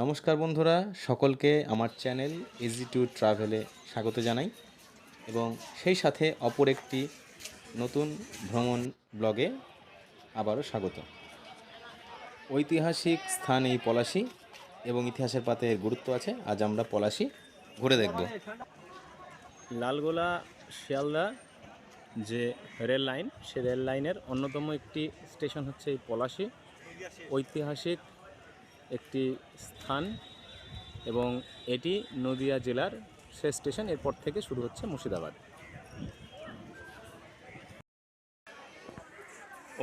নমস্কার বন্ধুরা, সকলকে আমার চ্যানেল ইজি টু ট্রাভেলে স্বাগত জানাই এবং সেই সাথে অপর একটি নতুন ভ্রমণ ব্লগে আবারও স্বাগত। ঐতিহাসিক স্থান এই পলাশি এবং ইতিহাসের পাতে এর গুরুত্ব আছে, আজ আমরা পলাশি ঘুরে দেখব। লালগোলা, শিয়ালদা, যে রেল লাইন, সে রেল লাইনের অন্যতম একটি স্টেশন হচ্ছে এই পলাশি। ঐতিহাসিক একটি স্থান এবং এটি নদিয়া জেলার শেষ স্টেশন এরপর থেকে শুরু হচ্ছে মুর্শিদাবাদ।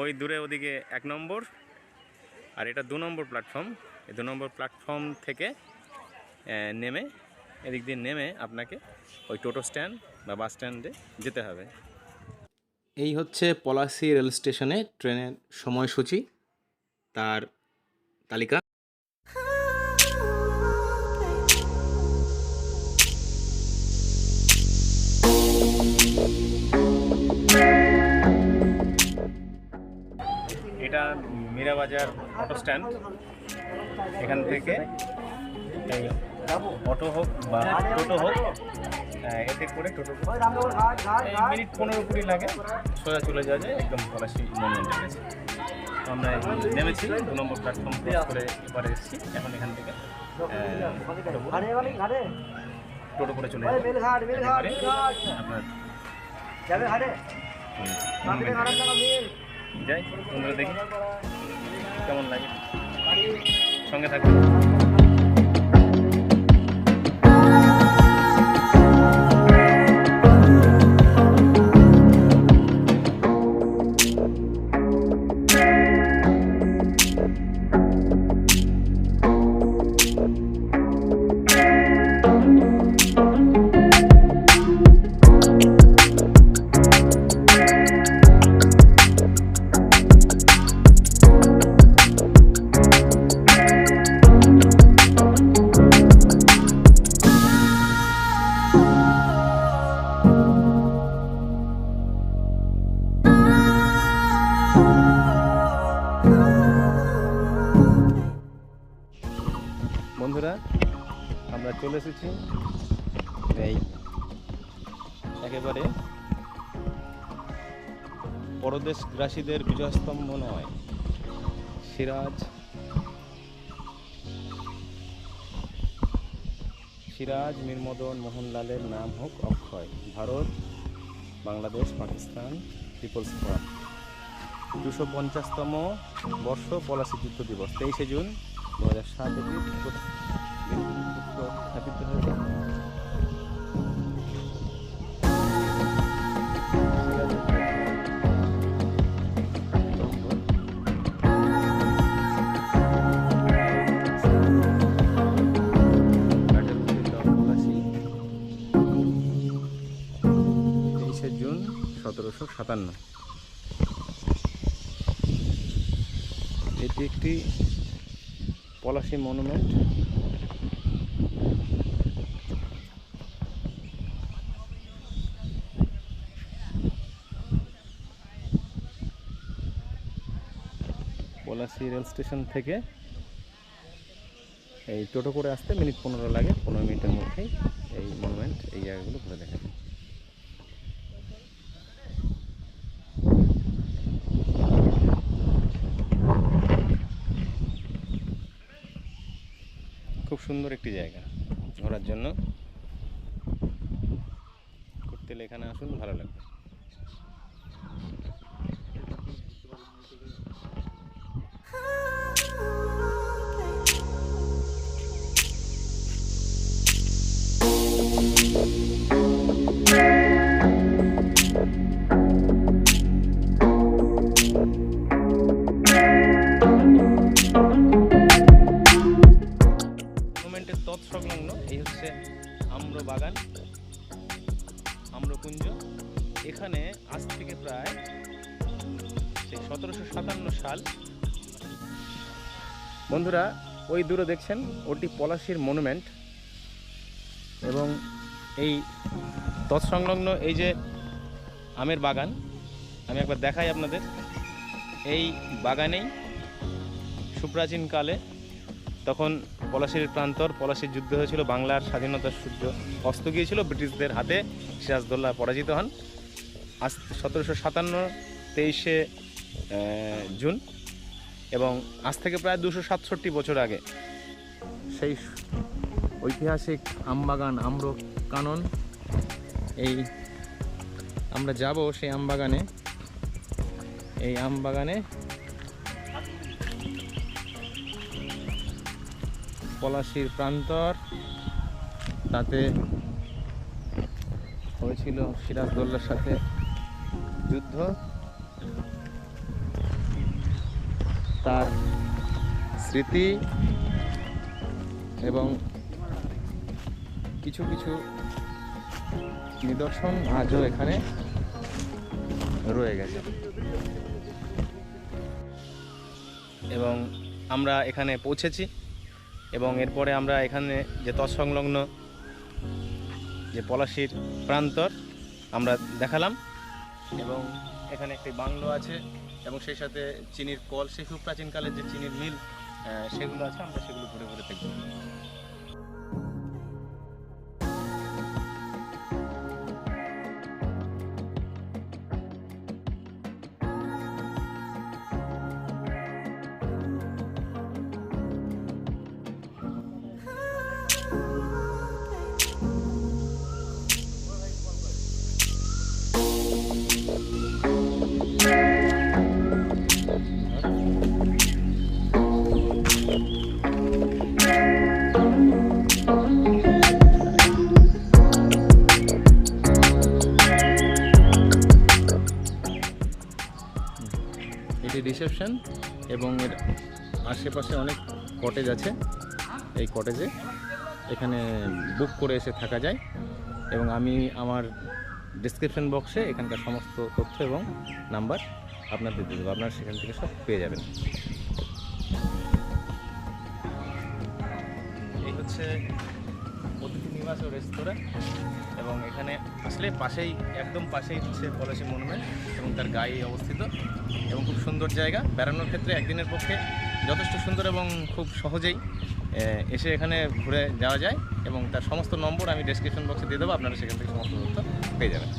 ওই দূরে ওদিকে এক নম্বর আর এটা দু নম্বর প্ল্যাটফর্ম। এই দু নম্বর প্ল্যাটফর্ম থেকে নেমে এদিক দিয়ে নেমে আপনাকে ওই টোটো স্ট্যান্ড বা বাস স্ট্যান্ডে যেতে হবে। এই হচ্ছে পলাশি রেল স্টেশনে ট্রেনের সময়সূচি তার তালিকা। স্ট্যান্ড এখান থেকে এই অটো হোক বা টোটো হোক এতে করে টোটো মিনিট পনেরো কুড়ি লাগে, সোজা চলে যাওয়া যায়, একদম পলাশি মনুমেন্টের কাছে। আমরা নেমেছি, দু নম্বর প্ল্যাটফর্ম করে এবারে এসেছি, এখন এখান থেকে টোটো- করে চলে যাব। যাই, তোমরা দেখি, কেমন লাগে? সঙ্গে থাকবে এসেছি এই। একেবারে। পরদেশগ্রাসীদের বিজয়স্তম্ভ নয়। সিরাজ। সিরাজ মীরমদন মোহনলালের নাম হোক অক্ষয়। ভারত বাংলাদেশ পাকিস্তান পিপলস ফোরাম দুশো পঞ্চাশতম বর্ষ পলাশি যুদ্ধ দিবস তেইশে জুন দু হাজার সাত তেইশে জুন সতেরোশো সাতান্ন। এটি একটি Palashi monument. Palashi rail station থেকে এই টোটো করে আসতে মিনিট পনেরো লাগে, পনেরো মিনিটের মধ্যেই এই মনুমেন্ট এই জায়গাগুলো ঘুরে দেখা খুব সুন্দর একটি জায়গা ঘোরার জন্য। ঘুরতে এখানে আসুন, ভালো লাগবে। আম্রকুঞ্জ এখানে আজ থেকে প্রায় সেই সতেরোশো সাতান্ন সাল। বন্ধুরা, ওই দূরে দেখছেন? ওটি পলাশির মনুমেন্ট এবং এই তৎসংলগ্ন এই যে আমের বাগান, আমি একবার দেখাই আপনাদের। এই বাগানেই সুপ্রাচীনকালে তখন পলাশির প্রান্তর, পলাশির যুদ্ধ হয়েছিল, বাংলার স্বাধীনতার সূর্য অস্ত গিয়েছিল, ব্রিটিশদের হাতে। সিরাজদৌল্লা পরাজিত হন। আজ সতেরোশো সাতান্ন তেইশে জুন এবং আজ থেকে প্রায় দুশো সাতষট্টি বছর আগে। সেই ঐতিহাসিক আমবাগান আম্র কানন, এই আমরা যাব সেই আমবাগানে। এই আমবাগানে পলাশির প্রান্তর। তাতে হয়েছিল সিরাজদৌল্লার সাথে যুদ্ধ। তার স্মৃতি এবং কিছু কিছু নিদর্শন আজও এখানে রয়ে গেছে। এবং আমরা এখানে পৌঁছেছি। এবং এরপরে আমরা এখানে যে তৎসংলগ্ন যে পলাশির প্রান্তর আমরা দেখালাম, এবং এখানে একটি বাংলো আছে, এবং সেই সাথে চিনির কল, সেই খুব প্রাচীনকালের যে চিনির মিল সেগুলো আছে, আমরা সেগুলো ঘুরে ঘুরে দেখব। এটি রিসেপশন এবং এর আশেপাশে অনেক কটেজ আছে। এই কটেজে এখানে বুক করে এসে থাকা যায় এবং আমি আমার ডিসক্রিপশন বক্সে এখানকার সমস্ত তথ্য এবং নাম্বার আপনাদের দিয়ে দেবো। আপনারা সেখান থেকে সব পেয়ে যাবেন। এই হচ্ছে ও রেস্তোরাঁ এবং এখানে আসলে পাশেই, একদম পাশেই হচ্ছে পলাশি মনুমেন্ট এবং তার গায়ে অবস্থিত এবং খুব সুন্দর জায়গা। বেড়ানোর ক্ষেত্রে একদিনের পক্ষে যথেষ্ট সুন্দর এবং খুব সহজেই এসে এখানে ঘুরে যাওয়া যায় এবং তার সমস্ত নম্বর আমি ডেসক্রিপশন বক্সে দিয়ে দেবো, আপনারা সেখান থেকে সমস্ত তথ্য পেয়ে যাবেন।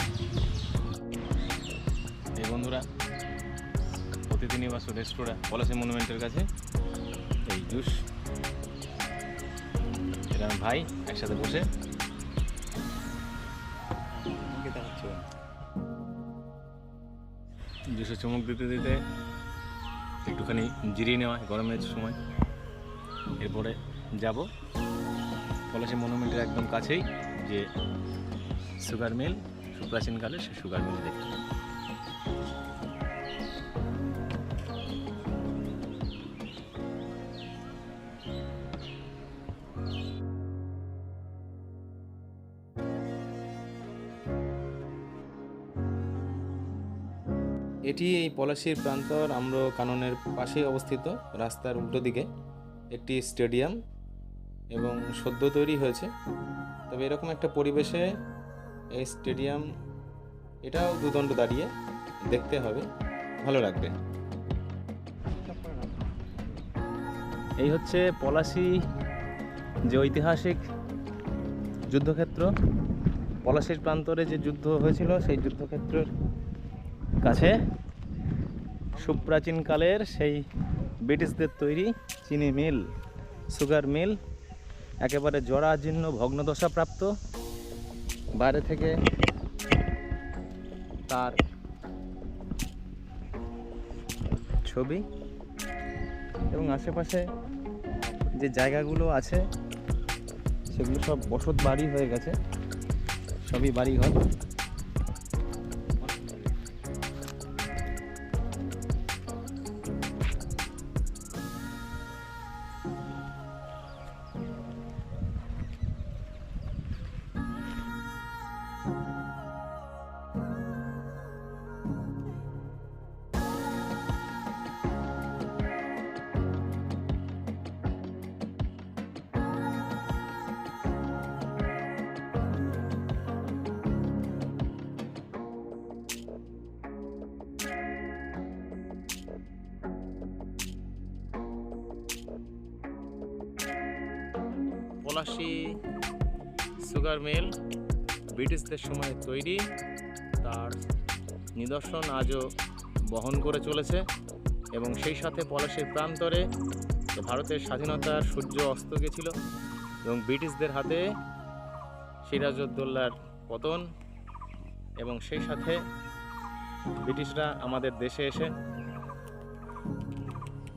এই বন্ধুরা নিবাস ও রেস্তোরাঁ পলাশি মনুমেন্টের কাছে। এই জুস। ভাই, একসাথে বসে। জুসে চমক দিতে দিতে একটুখানি জিরিয়ে নেওয়া গরমের সময়। এরপরে যাব পলাশি মনুমেন্টের একদম কাছেই যে সুগার মিল, সুপ্রাচীনকালে সে সুগার মিল দেখতে। এটি এই পলাশির প্রান্তর আম্র কাননের পাশেই অবস্থিত, রাস্তার উল্টো দিকে একটি স্টেডিয়াম এবং সদ্য তৈরি হয়েছে। তবে এরকম একটা পরিবেশে এই স্টেডিয়াম, এটাও দুদণ্ড দাঁড়িয়ে দেখতে হবে, ভালো লাগবে। এই হচ্ছে পলাশি যে ঐতিহাসিক যুদ্ধক্ষেত্র। পলাশির প্রান্তরে যে যুদ্ধ হয়েছিল, সেই যুদ্ধক্ষেত্রের কাছে। সুপ্রাচীনকালের সেই ব্রিটিশদের তৈরি চিনি মিল, সুগার মিল, একেবারে জরাজীর্ণ ভগ্নদশাপ্রাপ্ত। বাইরে থেকে তার ছবি এবং আশেপাশে যে জায়গাগুলো আছে, সেগুলো সব বসত বাড়ি হয়ে গেছে, সবই বাড়ি পলাশি সুগার মিল, ব্রিটিশদের সময় তৈরি, তার নিদর্শন আজও বহন করে চলেছে এবং সেই সাথে পলাশির প্রান্তরে ভারতের স্বাধীনতার সূর্য অস্ত গেছিল এবং ব্রিটিশদের হাতে সিরাজউদ্দৌলার পতন এবং সেই সাথে ব্রিটিশরা আমাদের দেশে এসে,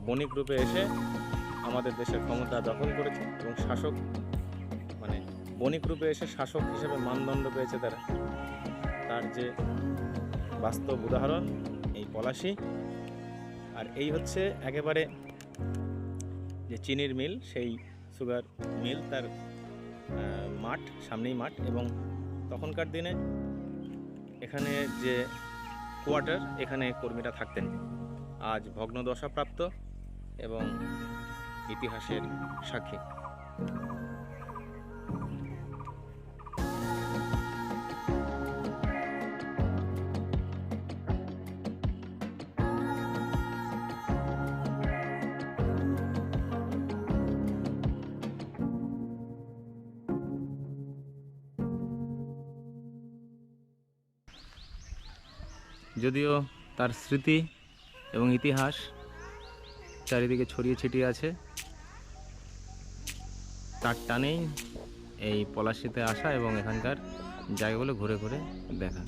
বণিক রূপে এসে আমাদের দেশের ক্ষমতা দখল করেছে এবং শাসক বণিক রূপে এসে শাসক হিসেবে মানদণ্ড পেয়েছে তারা। তার যে বাস্তব উদাহরণ, এই পলাশি, আর এই হচ্ছে একেবারে যে চিনির মিল, সেই সুগার মিল, তার মাঠ, সামনেই মাঠ এবং তখনকার দিনে এখানে যে কোয়ার্টার, এখানে কর্মীরা থাকতেন। আজ ভগ্নদশাপ্রাপ্ত এবং ইতিহাসের সাক্ষী। যদিও তার স্মৃতি এবং ইতিহাস চারিদিকে ছড়িয়ে ছিটিয়ে আছে, তার টানেই এই পলাশিতে আসা এবং এখানকার জায়গাগুলো ঘুরে ঘুরে দেখা।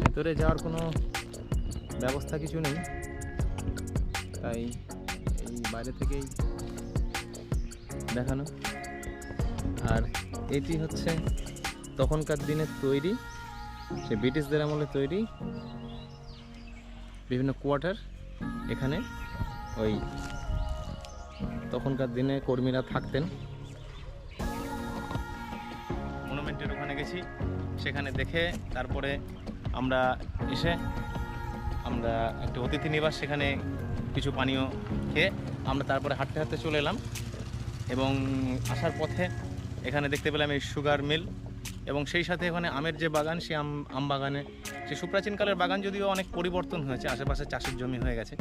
ভেতরে যাওয়ার কোনো ব্যবস্থা কিছু নেই, তাই এই বাইরে থেকেই দেখানো। আর এটি হচ্ছে তখনকার দিনের তৈরি সে ব্রিটিশদের আমলে তৈরি বিভিন্ন কোয়ার্টার। এখানে ওই তখনকার দিনে কর্মীরা থাকতেন। মনুমেন্টের ওখানে গেছি, সেখানে দেখে তারপরে আমরা এসে আমরা একটা অতিথি নিবাস সেখানে কিছু পানীয় খেয়ে আমরা তারপরে হাঁটতে হাঁটতে চলে এলাম। এবং আসার পথে এখানে দেখতে পেলাম এই সুগার মিল এবং সেই সাথে এখানে আমের যে বাগান, সেই আম আম বাগানে সে সুপ্রাচীনকালের বাগান যদিও অনেক পরিবর্তন হয়েছে, আশেপাশে চাষের জমি হয়ে গেছে।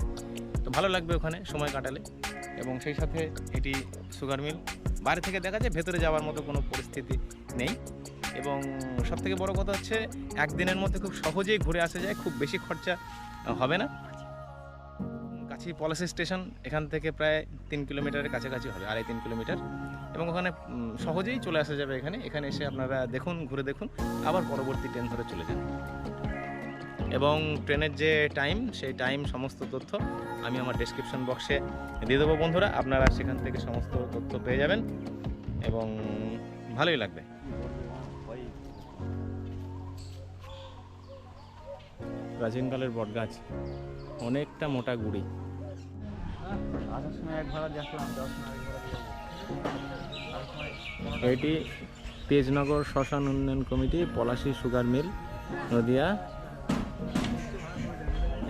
তো ভালো লাগবে ওখানে সময় কাটালে এবং সেই সাথে এটি সুগার মিল। বাইরে থেকে দেখা যায় ভেতরে যাওয়ার মতো কোনো পরিস্থিতি নেই এবং সবথেকে বড় কথা হচ্ছে একদিনের মধ্যে খুব সহজেই ঘুরে আসা যায়, খুব বেশি খরচা হবে না। কাছি পলাশি স্টেশন, এখান থেকে প্রায় তিন কিলোমিটারের কাছাকাছি হবে, আড়াই তিন কিলোমিটার। এবং ওখানে সহজেই চলে আসা যাবে এখানে। এখানে এসে আপনারা দেখুন, ঘুরে দেখুন, আবার পরবর্তী ট্রেন ধরে চলে যান। এবং ট্রেনের যে টাইম, সেই টাইম সমস্ত তথ্য আমি আমার ডেসক্রিপশন বক্সে দিয়ে দেবো বন্ধুরা। আপনারা সেখান থেকে সমস্ত তথ্য পেয়ে যাবেন এবং ভালোই লাগবে। প্রাচীনকালের বটগাছ, অনেকটা মোটা গুড়ি। আসার সময় এক ভাড়া দেখলাম ভাড়া এটি তেজনগর শ্মশান উন্নয়ন committee Palashi sugar mill, Nadia,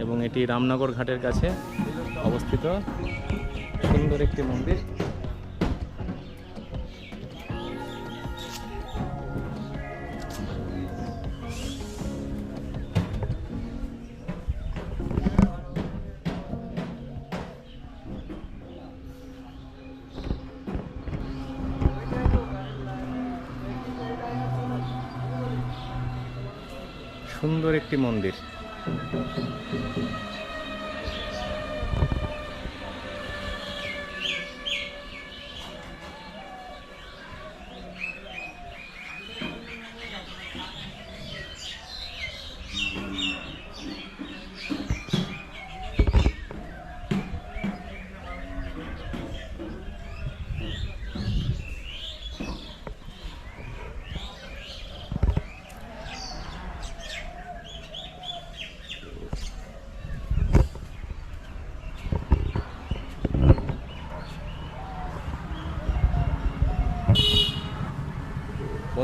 এবং এটি রামনগর ঘাটের কাছে অবস্থিত সুন্দর একটি মন্দির। সুন্দর একটি মন্দির।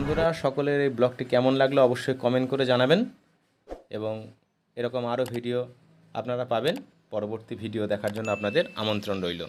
বন্ধুরা, সকলের এই ব্লগটি কেমন লাগল অবশ্যই কমেন্ট করে জানাবেন এবং এরকম আরও ভিডিও আপনারা পাবেন। পরবর্তী ভিডিও দেখার জন্য আপনাদের আমন্ত্রণ রইল।